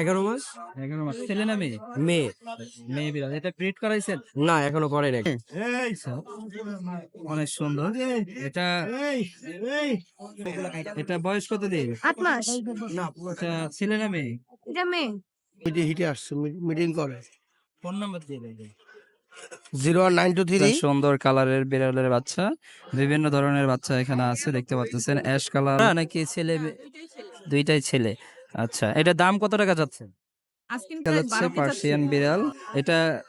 এগারো মাস? এগারো মাস। ছেলে না মেয়ে? মেয়ে। মেয়ে বিড়াল। এটা ব্রিড করাইছেন? না এখনও করে নাই। অনেক সুন্দর। এটা এটা বয়স কত দিন আট মাস। এটা ছেলে না মেয়ে? এটা মেয়ে। মিটিং হিটে আসছে মিটিং করে। ফোন নাম্বার দিয়ে zero one nine two three. সুন্দর কালারের বিড়ালের বাচ্চা। বিভিন্ন ধরনের বাচ্চা এখানে আছে দেখতে পাচ্ছেন। Ash colour. নাকি ছেলে। দুইটাই ছেলে। আচ্ছা এটা দাম কত টাকা যাচ্ছে? এটা যাচ্ছে পার্সিয়ান বিড়াল। এটা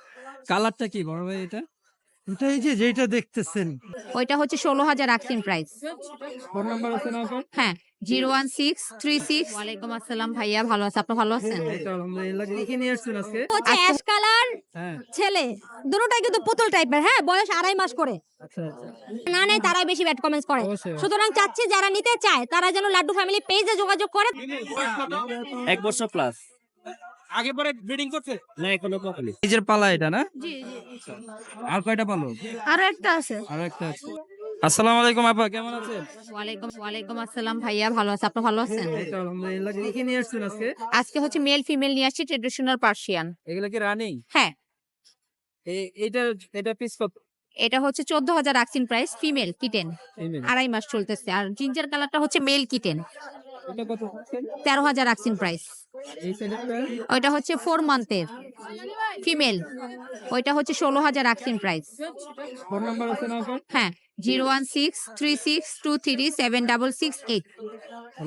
কালারটা কি বড় ভাই এটা? এটা এই যে যেটা দেখতেছেন। ওইটা হচ্ছে ষোলো হাজার রাখছেন প্রাইস। ফোন নাম্বার আছে না আপনার? হ্যাঁ। Zero one six three six. ওয়ালাইকুম আসসালাম ভাইয়া ভালো আছে? আপনি ভালো আছেন? হচ্ছে অ্যাশ কালার হ্যাঁ। ছেলে। দুটোটাই কিন্তু পুতুল টাইপের হ্যাঁ? বয়স আড়াই মাস করে। আচ্ছা আচ্ছা। না নেই তারাই বেশি ব্যাড কমেন্টস করে। সুতরাং চাচ্ছি যারা নিতে চায় তারা যেন লাড্ডু ফ্যামিলি পেজে যোগাযোগ করে। এক বছর প্লাস আগে পরে ব্রিডিং করছে? না এখনও কখনই। নিজের পালা এটা না? জি। আর কয়টা পালো? আরও একটা আছে। আর একটা আছে। আসসালামু আলাইকুম আপা কেমন আছেন? ওয়ালাইকুম ওয়ালাইকুম আসসালাম ভাইয়া ভালো আছে? আপনি ভালো আছেন? আলহামদুলিল্লাহ দেখে নিয়ে আসছেন আজকে? আজকে হচ্ছে মেল ফিমেল নিয়ে আসছি ট্রেডিশনাল পার্সিয়ান এগুলো কি রানিং হ্যাঁ। এটা এটা পিস কত? এটা হচ্ছে চোদ্দ হাজার রাখছেন প্রাইস ফিমেল কিটেন আড়াই মাস চলতেছে আর জিঞ্জার কালারটা হচ্ছে মেল কিটেন এটা কত তেরো হাজার রাখছেন প্রাইস ওইটা হচ্ছে ফোর মান্থের ফিমেল ওইটা হচ্ছে ষোলো হাজার রাখছেন প্রাইস হ্যাঁ। Zero one six three six two three seven double six eight.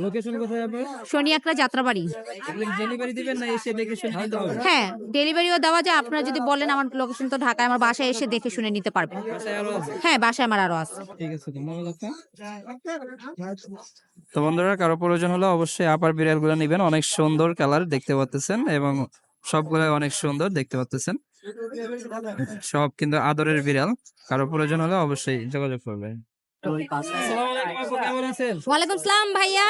Location কোথায় আপনার? শনিয়াকড়া যাত্রাবাড়ি। এগুলো ডেলিভারি দিবেন না এসে দেখে শুনে নিতে হবে? হ্যাঁ ডেলিভারিও দেওয়া যায়। আপনারা যদি বলেন আমার লোকেশন তো ঢাকায় আমার বাসায় এসে দেখে শুনে নিতে পারবেন। হ্যাঁ বাসায় আমার আরও আছে। ঠিক আছে তো বন্ধুরা কারও প্রয়োজন হলে অবশ্যই আপার বিড়ালগুলো নেবেন। অনেক সুন্দর কালার দেখতে পাচ্ছেন এবং সবগুলো অনেক সুন্দর দেখতে পাচ্ছেন সব কিন্তু আদরের বিড়াল। কারও প্রয়োজন হলে অবশ্যই যোগাযোগ করবে। ওয়ালাইকুম সালাম ভাইয়া।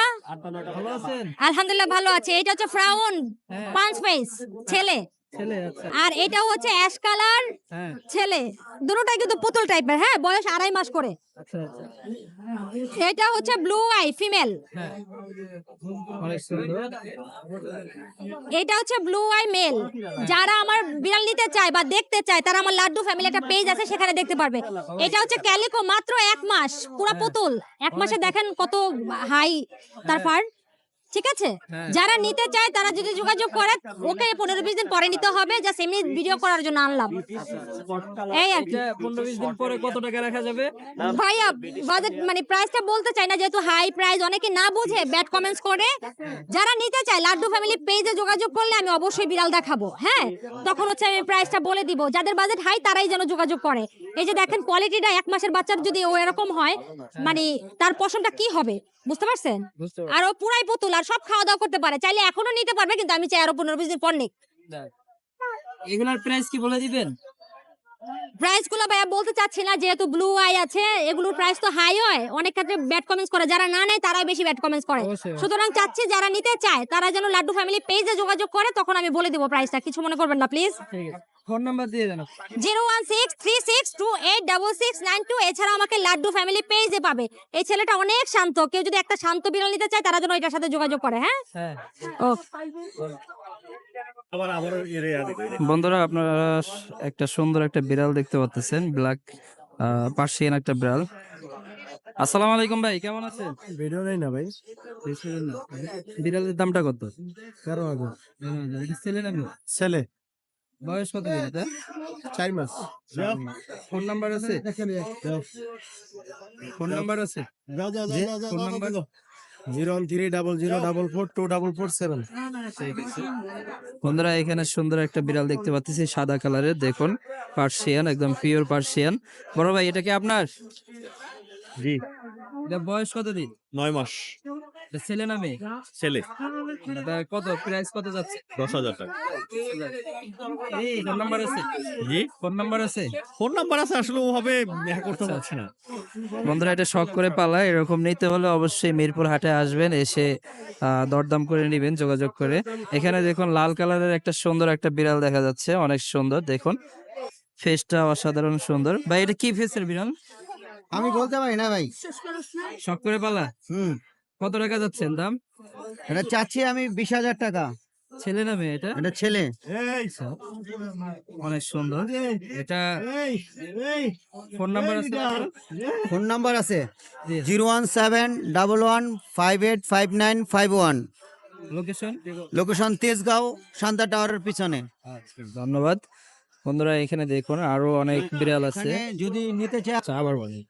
আলহামদুলিল্লাহ ভালো আছে। এটা হচ্ছে ফ্রাউন হ্যাঁ। পাঁচ ফেস ছেলে। ছেলে আচ্ছা আর এটাও হচ্ছে অ্যাশ কালার হ্যাঁ। ছেলে। দুটোটাই কিন্তু পুতুল টাইপের হ্যাঁ? বয়স আড়াই মাস করে। আচ্ছা আচ্ছা। এটা হচ্ছে ব্লু আই ফিমেল। হ্যাঁ। অনেক সুন্দর। এটা হচ্ছে ব্লু আই মেল। যারা আমার বিড়াল নিতে চায় বা দেখতে চায় তারা আমার লাড্ডু ফ্যামিলি একটা পেজ আছে সেখানে দেখতে পারবে। এটা হচ্ছে ক্যালিকো মাত্র এক মাস পুরো পুতুল। এক মাসে দেখেন কত হাই তার ফার ঠিক আছে? হ্যাঁ। যারা নিতে চায় তারা যদি যোগাযোগ করে ওকে পনেরো বিশ দিন পরে নিতে হবে জাস্ট এমনি ভিডিও করার জন্য আনলাম। এই আর কি। পনেরো বিশ দিন পরে কত টাকা রাখা যাবে? ভাইয়া বাজেট মানে প্রাইসটা বলতে চাই না যেহেতু হাই প্রাইস অনেকে না বুঝে ব্যাড কমেন্টস করে। যারা নিতে চায় লাড্ডু ফ্যামিলি পেজে যোগাযোগ করলে আমি অবশ্যই বিড়াল দেখাবো হ্যাঁ? তখন হচ্ছে আমি প্রাইসটা বলে দিব। যাদের বাজেট হাই তারাই যেন যোগাযোগ করে। এই যে দেখেন কোয়ালিটিটা এক মাসের বাচ্চার যদি ও এরকম হয় মানে তার পশমটা কি হবে? বুঝতে পারছেন? বুঝতে আর ও পুরাই পুতুল আর সব খাওয়া দাওয়া করতে পারে। চাইলে এখনও নিতে পারবে কিন্তু আমি চাই আরও পনেরো বিশ দিন পর নিক। এগুলার প্রাইস কি বলে দিবেন? প্রাইসগুলো ভাইয়া বলতে চাচ্ছি না যেহেতু ব্লু আই আছে এগুলোর প্রাইস তো হাই হয়। অনেক ক্ষেত্রে ব্যাড কমেন্টস করে। যারা না নেয় তারাই বেশি ব্যাড কমেন্টস করে। সুতরাং চাচ্ছি যারা নিতে চায় তারা যেন লাড্ডু ফ্যামিলি পেজে যোগাযোগ করে তখন আমি বলে দিব প্রাইসটা কিছু মনে করবেন না প্লিজ ফোন নাম্বার দিয়ে দেন zero one six three six two eight double six nine two এছাড়া আমাকে লাড্ডু ফ্যামিলি পেজে পাবে। এই ছেলেটা অনেক শান্ত। কেউ যদি একটা শান্ত বিড়াল নিতে চায় তারা যেন এটার সাথে যোগাযোগ করে হ্যাঁ? হ্যাঁ। ও। আবার বন্ধুরা আপনারা একটা সুন্দর একটা বিড়াল দেখতে পাচ্ছেন ব্ল্যাক পার্সিয়ান একটা বিড়াল আসসালামু আলাইকুম ভাই কেমন আছেন ভিডিও নেই না ভাই বিড়ালের দামটা কত তেরো হাজার ছেলে না ছেলে বয়স কত এটা চার মাস ফোন নাম্বার আছে ফোন নাম্বার আছে phone number zero one three double zero double four two double four seven. বন্ধুরা এখানে সুন্দর একটা বিড়াল দেখতে পাচ্ছি সাদা কালারের দেখুন পার্সিয়ান একদম পিওর পার্সিয়ান। বড় ভাই এটা কি আপনার? জি। এটা বয়স কত দিন নয় মাস। ছেলে না মেয়ে? ছেলে। কত? প্রাইস কত যাচ্ছে? দশ হাজার টাকা। ফোন নাম্বার আছে? জি? ফোন নাম্বার আছে? ফোন নাম্বার আছে আসলে ওভাবে দেখা করতে পারছি না। বন্ধুরা এটা শখ করে পালায় এরকম নিতে হলে অবশ্যই মিরপুর হাটে আসবেন এসে আহ, দরদাম করে নেবেন যোগাযোগ করে। এখানে দেখুন লাল কালারের একটা সুন্দর একটা বিড়াল দেখা যাচ্ছে অনেক সুন্দর দেখুন। ফেসটা অসাধারণ সুন্দর। ভাই এটা কি ফেসের বিড়াল? আমি বলতে পারি না ভাই। শখ করে পালা? হুম। কত টাকা যাচ্ছেন দাম? এটা চাচ্ছি আমি বিশ হাজার টাকা। ছেলে না মেয়ে এটা? এটা ছেলে। আচ্ছা, অনেক সুন্দর। এটা ফোন নাম্বার আছে ফোন নাম্বার আছে। Zero one seven double one five eight five nine five one. Location location Tejgaon Shanta টাওয়ারের পিছনে। আচ্ছা, ধন্যবাদ। বন্ধুরা এখানে দেখুন আরও অনেক বিড়াল আছে। যদি নিতে চান আচ্ছা, আবার বলি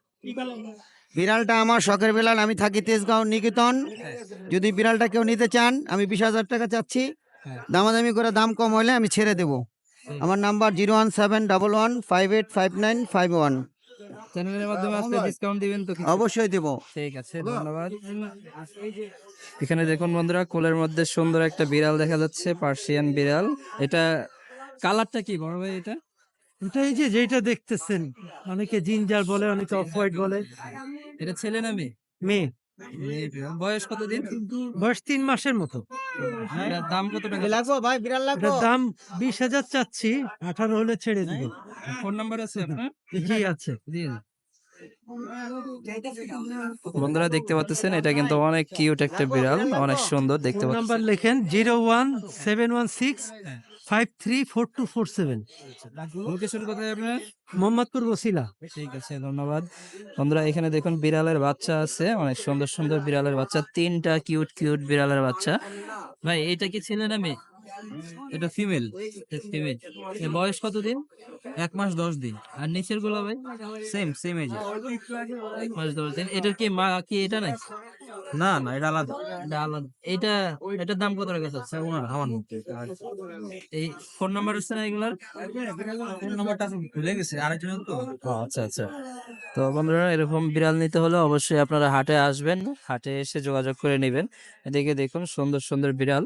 বিড়ালটা আমার শখের বিড়াল আমি থাকি তেজগাঁও নিকেতন। যদি বিড়ালটা কেউ নিতে চান আমি বিশ হাজার টাকা চাচ্ছি। হ্যাঁ। দামাদামি করে দাম কম হলে আমি ছেড়ে দেব। আমার number zero one seven double one five eight five nine five one. চ্যানেলের মাধ্যমে আসলে ডিসকাউন্ট দিবেন তো অবশ্যই দেবো। ঠিক আছে ধন্যবাদ। এখানে দেখুন বন্ধুরা কোলের মধ্যে সুন্দর একটা বিড়াল দেখা যাচ্ছে পার্সিয়ান বিড়াল। এটা কালারটা কি বড় ভাই এটা? এটা এই যে যেটা দেখতেছেন অনেকে জিঞ্জার বলে অনেকে অফ হোয়াইট বলে। এটা ছেলে না মেয়ে? মেয়ে। বয়স কত দিন বয়স তিন মাসের মতো। এটার দাম কত টাকা? লাগবো ভাই বিড়াল লাগবো। দাম বিশ হাজার চাচ্ছি আঠারো হলে ছেড়ে দিব। ফোন নাম্বার আছে আপনার? জি আছে। দিন বন্ধুরা দেখতে পাচ্ছেন এটা কিন্তু অনেক কিউট একটা বিড়াল অনেক সুন্দর দেখতে পাচ্ছেন। নাম্বার লেখেন zero one seven one six five three four two four seven. Location কোথায় আপনার মোহাম্মদপুর বসিলা ঠিক আছে ধন্যবাদ। বন্ধুরা এখানে দেখুন বিড়ালের বাচ্চা আছে অনেক সুন্দর সুন্দর বিড়ালের বাচ্চা তিনটা কিউট কিউট বিড়ালের বাচ্চা। ভাই এটা কি ছেলে না মেয়ে? এটা ফিমেল ফিমেল বয়স কত দিন এক মাস দশ দিন। আর নিচেরগুলো ভাই সেম সেম এজ এক মাস দশ দিন। এটার কি মা কি এটা নাই? না না এটা আলাদা। এটা আলাদা। এটা এটার দাম কত টাকা আছে আমার এই ফোন নাম্বার আছে না এগুলার? ফোন নাম্বারটা ভুলে গেছে আরেকজন তো। আচ্ছা আচ্ছা। তো বন্ধুরা এরকম বিড়াল নিতে হলে অবশ্যই আপনারা হাটে আসবেন। হাটে এসে যোগাযোগ করে নেবেন। এদিকে দেখুন সুন্দর সুন্দর বিড়াল।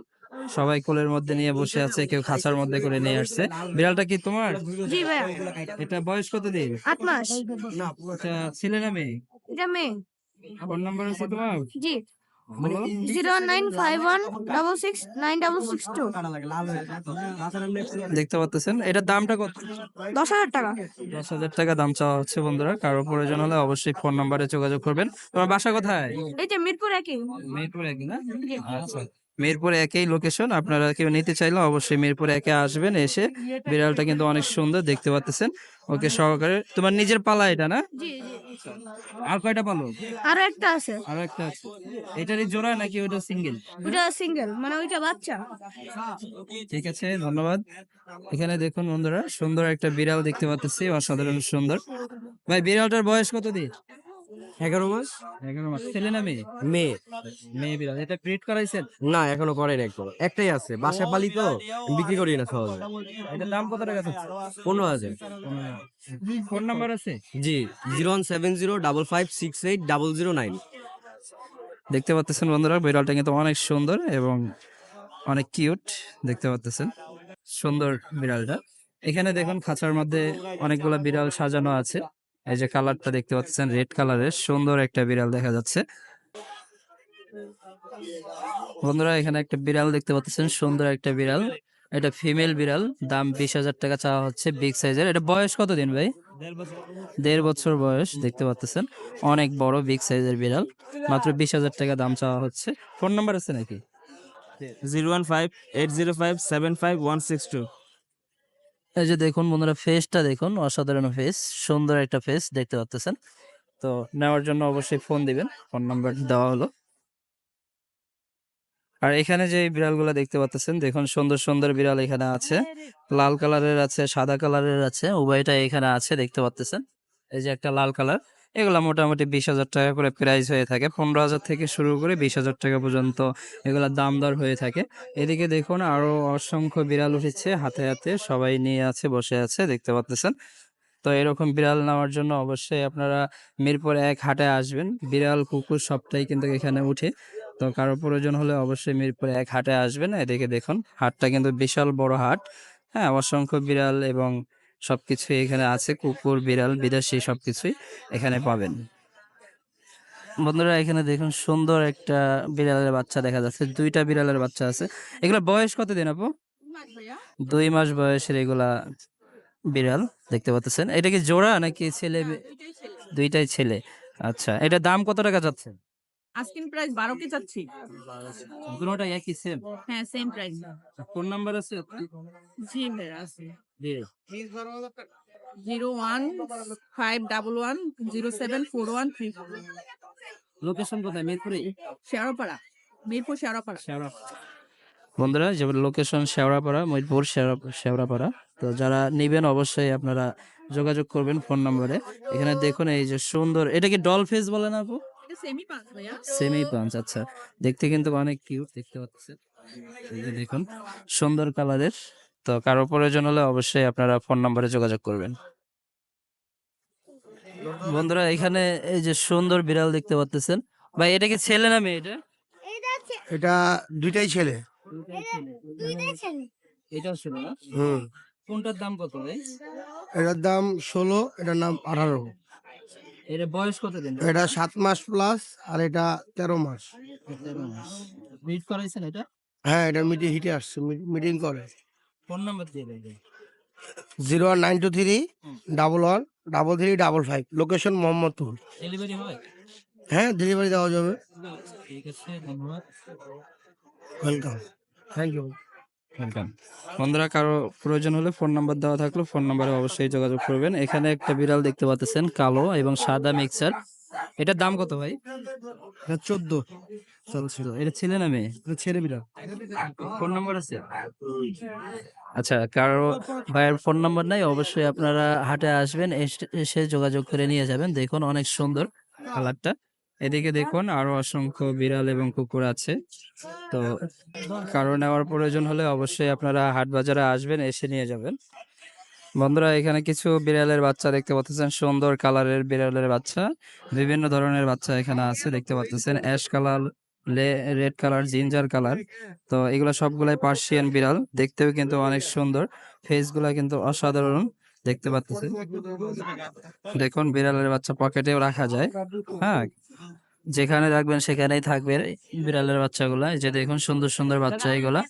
সবাই কোলের মধ্যে নিয়ে বসে আছে কেউ খাঁচার মধ্যে করে নিয়ে আসছে। বিড়ালটা কি তোমার? জি ভাইয়া। এটা বয়স কত দিন আট মাস। এটা ছেলে না মেয়ে? এটা মেয়ে। ফোন নাম্বার আছে তোমার? জি। দেখতে পাচ্ছেন দামটা কত? দশ হাজার টাকা। দশ হাজার টাকা দাম চাওয়া হচ্ছে বন্ধুরা কারও প্রয়োজন হলে অবশ্যই ফোন নাম্বারে যোগাযোগ করবেন। তোমার বাসা কোথায়? এই যে মিরপুর একই। মিরপুর এক না? আচ্ছা। মিরপুর একই লোকেশন আপনারা কেউ নিতে চাইলে অবশ্যই মিরপুর একে আসবেন এসে। বিড়ালটা কিন্তু অনেক সুন্দর দেখতে পাচ্ছেন ওকে সহকারে তোমার নিজের পালা এটা না? আর কয়টা পালো? আরও একটা আছে। আর একটা আছে। এটারই জোড়া নাকি ওটা সিঙ্গেল ওটা সিঙ্গেল মানে ওইটা বাচ্চা। ঠিক আছে ধন্যবাদ। এখানে দেখুন বন্ধুরা সুন্দর একটা বিড়াল দেখতে পাচ্ছি অসাধারণ সুন্দর। ভাই বিড়ালটার বয়স কত দিন? এগারো মাস? এগারো মাস। ছেলে না মেয়ে? মেয়ে। মেয়ে বিড়াল। এটা ব্রিড করাইছেন? না এখনও করেন একবার একটাই আছে। বাসায় পালি তো বিক্রি করি না সহজে। এটার দাম কত টাকা পনেরো হাজার। ফোন নাম্বার আছে? জি zero one seven zero double five six eight double zero nine. দেখতে পাচ্ছেন বন্ধুরা বিড়ালটা কিন্তু অনেক সুন্দর এবং অনেক কিউট। দেখতে পাচ্ছেন সুন্দর বিড়ালটা। এখানে দেখুন খাঁচার মধ্যে অনেকগুলো বিড়াল সাজানো আছে। এই যে কালারটা দেখতে পাচ্ছেন, রেড কালারের সুন্দর একটা বিড়াল দেখা যাচ্ছে। বন্ধুরা, এখানে একটা বিড়াল দেখতে পাচ্ছেন, সুন্দর একটা বিড়াল। এটা ফিমেল বিড়াল, দাম বিশ হাজার টাকা চাওয়া হচ্ছে, বিগ সাইজের। এটা বয়স কত দিন ভাই? দেড় বছর বয়স, দেখতে পাচ্ছেন। অনেক বড়, বিগ সাইজের বিড়াল। মাত্র বিশ হাজার টাকা দাম চাওয়া হচ্ছে। ফোন নাম্বার আছে নাকি? Zero one five eight zero five seven five one six two. এই যে দেখুন বন্ধুরা ফেসটা দেখুন, অসাধারণ ফেস সুন্দর একটা ফেস দেখতে পাচ্ছেন তো নেওয়ার জন্য অবশ্যই ফোন দিবেন ফোন নাম্বার দেওয়া হলো। আর এখানে যে বিড়ালগুলো দেখতে পাচ্ছেন দেখুন সুন্দর সুন্দর বিড়াল এখানে আছে। লাল কালারের আছে, সাদা কালারের আছে উভয়টা এখানে আছে দেখতে পাচ্ছেন এই যে একটা লাল কালার এগুলা মোটামুটি বিশ হাজার টাকা করে প্রাইস হয়ে থাকে। পনেরো হাজার থেকে শুরু করে বিশ হাজার টাকা পর্যন্ত এগুলা দাম দর হয়ে থাকে। এদিকে দেখুন আরও অসংখ্য বিড়াল উঠেছে, হাতে হাতে সবাই নিয়ে আছে, বসে আছে, দেখতে পাচ্ছেন তো এরকম বিড়াল নেওয়ার জন্য অবশ্যই আপনারা মিরপুর এক হাটে আসবেন। বিড়াল, কুকুর সবটাই কিন্তু এখানে উঠে। তো কারও প্রয়োজন হলে অবশ্যই মিরপুর এক হাটে আসবেন। এদিকে দেখুন, হাটটা কিন্তু বিশাল বড় হাট। হ্যাঁ অসংখ্য বিড়াল এবং সবকিছু এখানে আছে কুকুর বিড়াল বিদেশি সবকিছুই এখানে পাবেন। বন্ধুরা এখানে দেখুন সুন্দর একটা বিড়ালের বাচ্চা দেখা যাচ্ছে দুইটা বিড়ালের বাচ্চা আছে। এগুলা বয়স কত দিন আপু? দুই মাস বয়সের এগুলা বিড়াল দেখতে পাচ্ছেন। এটা কি জোড়া নাকি ছেলে দুইটাই ছেলে। আচ্ছা এটা দাম কত টাকা যাচ্ছে? আস্কিং প্রাইস বারো কে চাচ্ছি দুটোটা একই সেম হ্যাঁ সেম প্রাইস ফোন নাম্বার আছে জি ভাইয়া আছে। Zero one five double one zero seven four one three location কোথায়? মিরপুরে? শেয়ারপাড়া মিরপুর শেয়ারপাড়া বন্ধুরা যে লোকেশন শেওড়াপাড়া শেওড়া- শেওড়াপাড়া। তো যারা নেবেন অবশ্যই আপনারা যোগাযোগ করবেন ফোন নম্বরে। এখানে দেখুন এই যে সুন্দর এটা কি ডল ফেস বলে না আপু? সেমি পাঞ্চ আচ্ছা। দেখতে কিন্তু অনেক কিউট দেখতে পাচ্ছেন। দেখুন সুন্দর কালারের তো কারও প্রয়োজন হলে অবশ্যই আপনারা ফোন নম্বরে যোগাযোগ করবেন। বন্ধুরা এখানে এই যে সুন্দর বিড়াল দেখতে পাচ্ছেন ভাই এটা কি ছেলে না মেয়ে এটা? এটা দুইটাই ছেলে। এটাও ছিল না? হুম। কোনটার দাম কত ভাই? এটার দাম ষোলো এটার নাম আঠারো। এটা বয়স কত দিন এটা সাত মাস প্লাস আর এটা তেরো মাস। মিট করাইছেন এটা? হ্যাঁ এটা মিটিং হিটে আসছে মিটিং করে। ফোন নাম্বার দিয়ে দেন zero one nine two three double one double three double five. Location Mohammadpur. Delivery হয় হ্যাঁ ডেলিভারি দেওয়া যাবে। ঠিক আছে ধন্যবাদ। ওয়েলকাম থ্যাংক ইউ ওয়েলকাম বন্ধুরা কারও প্রয়োজন হলে ফোন নাম্বার দেওয়া থাকলে ফোন নাম্বারে অবশ্যই যোগাযোগ করবেন। এখানে একটা বিড়াল দেখতে পাচ্ছেন কালো এবং সাদা মিক্সার এটার দাম কত ভাই? এটা চোদ্দ। চলছিল। এটা ছেলে না মেয়ে? ছেড়ে বিড়াল ফোন নাম্বার আছে? আচ্ছা কারও ভাইয়ের ফোন নাম্বার নাই? অবশ্যই আপনারা হাটে আসবেন এসে- এসে যোগাযোগ করে নিয়ে যাবেন। দেখুন অনেক সুন্দর কালারটা। এদিকে দেখুন আরও অসংখ্য বিড়াল এবং কুকুর আছে। তো কারও নেওয়ার প্রয়োজন হলে অবশ্যই আপনারা হাট বাজারে আসবেন এসে নিয়ে যাবেন। বন্ধুরা এখানে কিছু বিড়ালের বাচ্চা দেখতে পাচ্ছেন। সুন্দর কালারের বিড়ালের বাচ্চা। বিভিন্ন ধরনের বাচ্চা এখানে আছে দেখতে পাচ্ছেন। Ash colour red colour ginger colour তো এগুলো সবগুলাই পার্সিয়ান বিড়াল। দেখতেও কিন্তু অনেক সুন্দর। ফেসগুলা কিন্তু অসাধারণ। দেখতে পাচ্ছি দেখুন, বিড়ালের বাচ্চা পকেটেও রাখা যায়। হ্যাঁ? যেখানে রাখবেন সেখানেই থাকবে বিড়ালের বাচ্চাগুলা। এই যে দেখুন সুন্দর সুন্দর বাচ্চা এগুলা।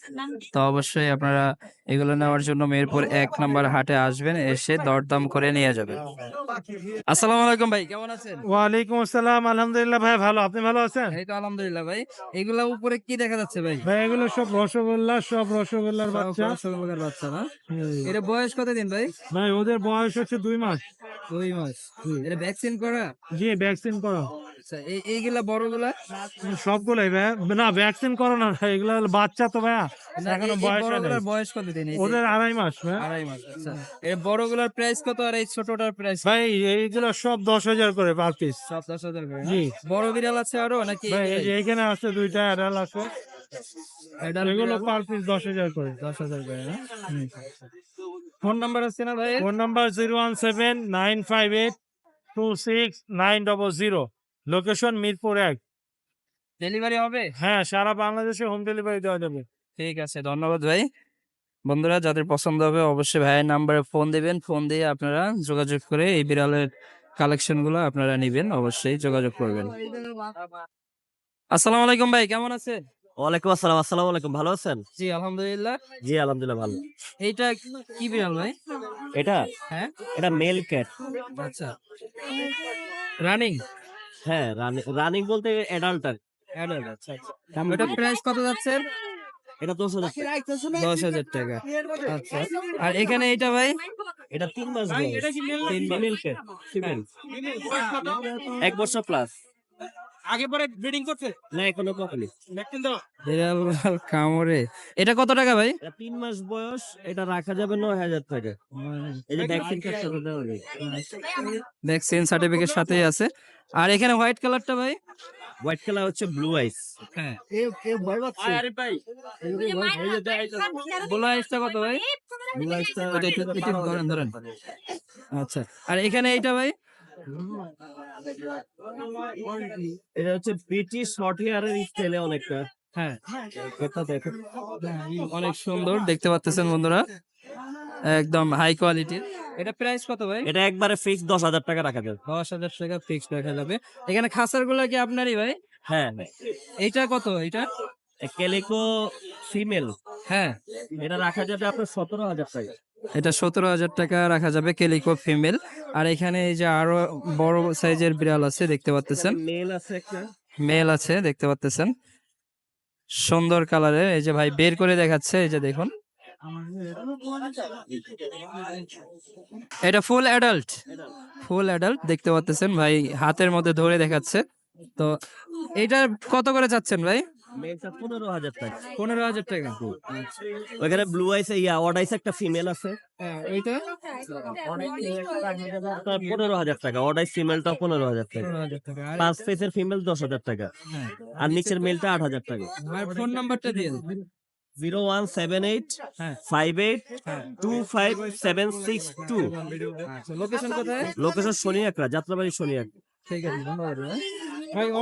তো অবশ্যই আপনারা এগুলো নেওয়ার জন্য মেরপুর এক নাম্বার হাটে আসবেন এসে দরদাম করে নিয়ে যাবেন। আসসালামু আলাইকুম ভাই কেমন আছেন? ওয়ালাইকুম আসসালাম আলহামদুলিল্লাহ ভাই ভালো। আপনি ভালো আছেন? এই তো আলহামদুলিল্লাহ ভাই। এগুলা উপরে কি দেখা যাচ্ছে ভাই? ভাই এগুলো সব রসগোল্লা সব রসগোল্লার বাচ্চা। রসগোল্লার বাচ্চা না? এটা বয়স কত দিন ভাই? ভাই ওদের বয়স হচ্ছে দুই মাস। দুই মাস। এটা ভ্যাকসিন করা? জি ভ্যাকসিন করা। আচ্ছা এই এইগুলা বড়গুলা? সবগুলাই ভাই। না ভ্যাকসিন না এগুলো বাচ্চা তো ভাইয়া। এখনও বয়স হয় বয়স কত দিন? ওদের আড়াই মাস ভাই। আড়াই মাস আচ্ছা। এই বড়গুলার প্রাইস কত আর এই ছোটটার প্রাইস ভাই এইগুলো সব দশ হাজার করে পার পিস সব দশ হাজার করে জি। বড় বিড়াল আছে আরও নাকি ভাই এইখানে আছে দুইটা অ্যাডাল আছে। এগুলো পার পিস দশ হাজার করে। দশ হাজার করে না? ফোন নাম্বার আছে না ভাই phone number zero one seven nine five eight two six nine double zero location Mirpur এক। ডেলিভারি হবে? হ্যাঁ সারা বাংলাদেশে হোম ডেলিভারি দেওয়া যাবে। ঠিক আছে ধন্যবাদ ভাই। বন্ধুরা যাদের পছন্দ হবে অবশ্যই ভাইয়ের নাম্বারে ফোন দিবেন। ফোন দিয়ে আপনারা যোগাযোগ করে এই বিড়ালের কালেকশনগুলো আপনারা নিবেন অবশ্যই যোগাযোগ করবেন। আসসালামু আলাইকুম ভাই কেমন আছেন? ওয়ালাইকুম আসসালাম আসসালামু আলাইকুম ভালো আছেন? জি আলহামদুলিল্লাহ। জি আলহামদুলিল্লাহ ভালো। এইটা কি বিড়াল ভাই? এটা? হ্যাঁ? এটা মেল ক্যাট আচ্ছা। রানিং হ্যাঁ রানিং বলতে অ্যাডাল্টার অ্যাডাল্ট আচ্ছা আচ্ছা। ওটা প্রাইস কত যাচ্ছে? এটা দশ হাজার দশ হাজার টাকা। আচ্ছা। আর এখানে এইটা ভাই? এটা তিন মাস তিন মেল এক বছর প্লাস আগে পরে ব্রিডিং করছে? না এখনও ভ্যাকসিন দাও বিড়াল কামড়ে। এটা কত টাকা ভাই? এটা তিন মাস বয়স এটা রাখা যাবে নয় হাজার টাকা। এই যে ভ্যাকসিন ভ্যাকসিন সার্টিফিকেট সাথেই আছে। আর এখানে হোয়াইট কালারটা ভাই? হোয়াইট কালার হচ্ছে ব্লু আইস হ্যাঁ। আরে ভাই। ব্লু আইসটা কত ভাই? ব্লু আইসটা ধরেন। আচ্ছা। আর এখানে এইটা ভাই? এটা হচ্ছে ব্রিটিশ শর্ট হেয়ারের স্টাইলে অনেকটা। হ্যাঁ এটা। দেখো অনেক সুন্দর দেখতে পাচ্ছেন বন্ধুরা। একদম হাই কোয়ালিটির এটা প্রাইস কত ভাই? এটা একবারে ফিক্স দশ হাজার টাকা রাখা যাবে। দশ হাজার টাকা ফিক্সড রাখা যাবে। এখানে খাসারগুলো কি আপনারই ভাই? হ্যাঁ এইটা কত এটা ক্যালিকো ফিমেল হ্যাঁ। এটা রাখা যাবে আপনার সতেরো হাজার টাকা। এটা সতেরো হাজার টাকা রাখা যাবে কেলিকো ফিমেল আর এখানে এই যে আরও বড় সাইজের বিড়াল আছে দেখতে পাচ্ছেন মেল আছে একটা। মেল আছে দেখতে পাচ্ছেন সুন্দর কালারের এই যে ভাই বের করে দেখাচ্ছে এই যে দেখুন। এটা ফুল অ্যাডাল্ট। ফুল অ্যাডাল্ট দেখতে পাচ্ছেন ভাই হাতের মধ্যে ধরে দেখাচ্ছে। তো এটা কত করে চাচ্ছেন ভাই? পনেরো হাজার টাকা। পনেরো হাজার টাকা। ওখানে ব্লু আইসে ইয়া অড আইসে একটা ফিমেল আছে। পনেরো হাজার টাকা অড আইস ফিমেলটা পনেরো হাজার টাকা। পাঁচ পেসের ফিমেল দশ হাজার টাকা। হ্যাঁ। আর নিচের মেলটা আট হাজার টাকা। আর ফোন নাম্বারটা দিয়ে জিরো ওয়ান সেভেন এইট হ্যাঁ। Five eight two five seven six two. Location কোথায়? লোকেশন শনি একরা যাত্রাবাড়ি শনি একরা ঠিক আছে ধন্যবাদ।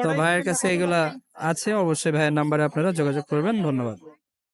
তো ভাইয়ের কাছে এগুলা আছে অবশ্যই ভাইয়ের নাম্বারে আপনারা যোগাযোগ করবেন। ধন্যবাদ।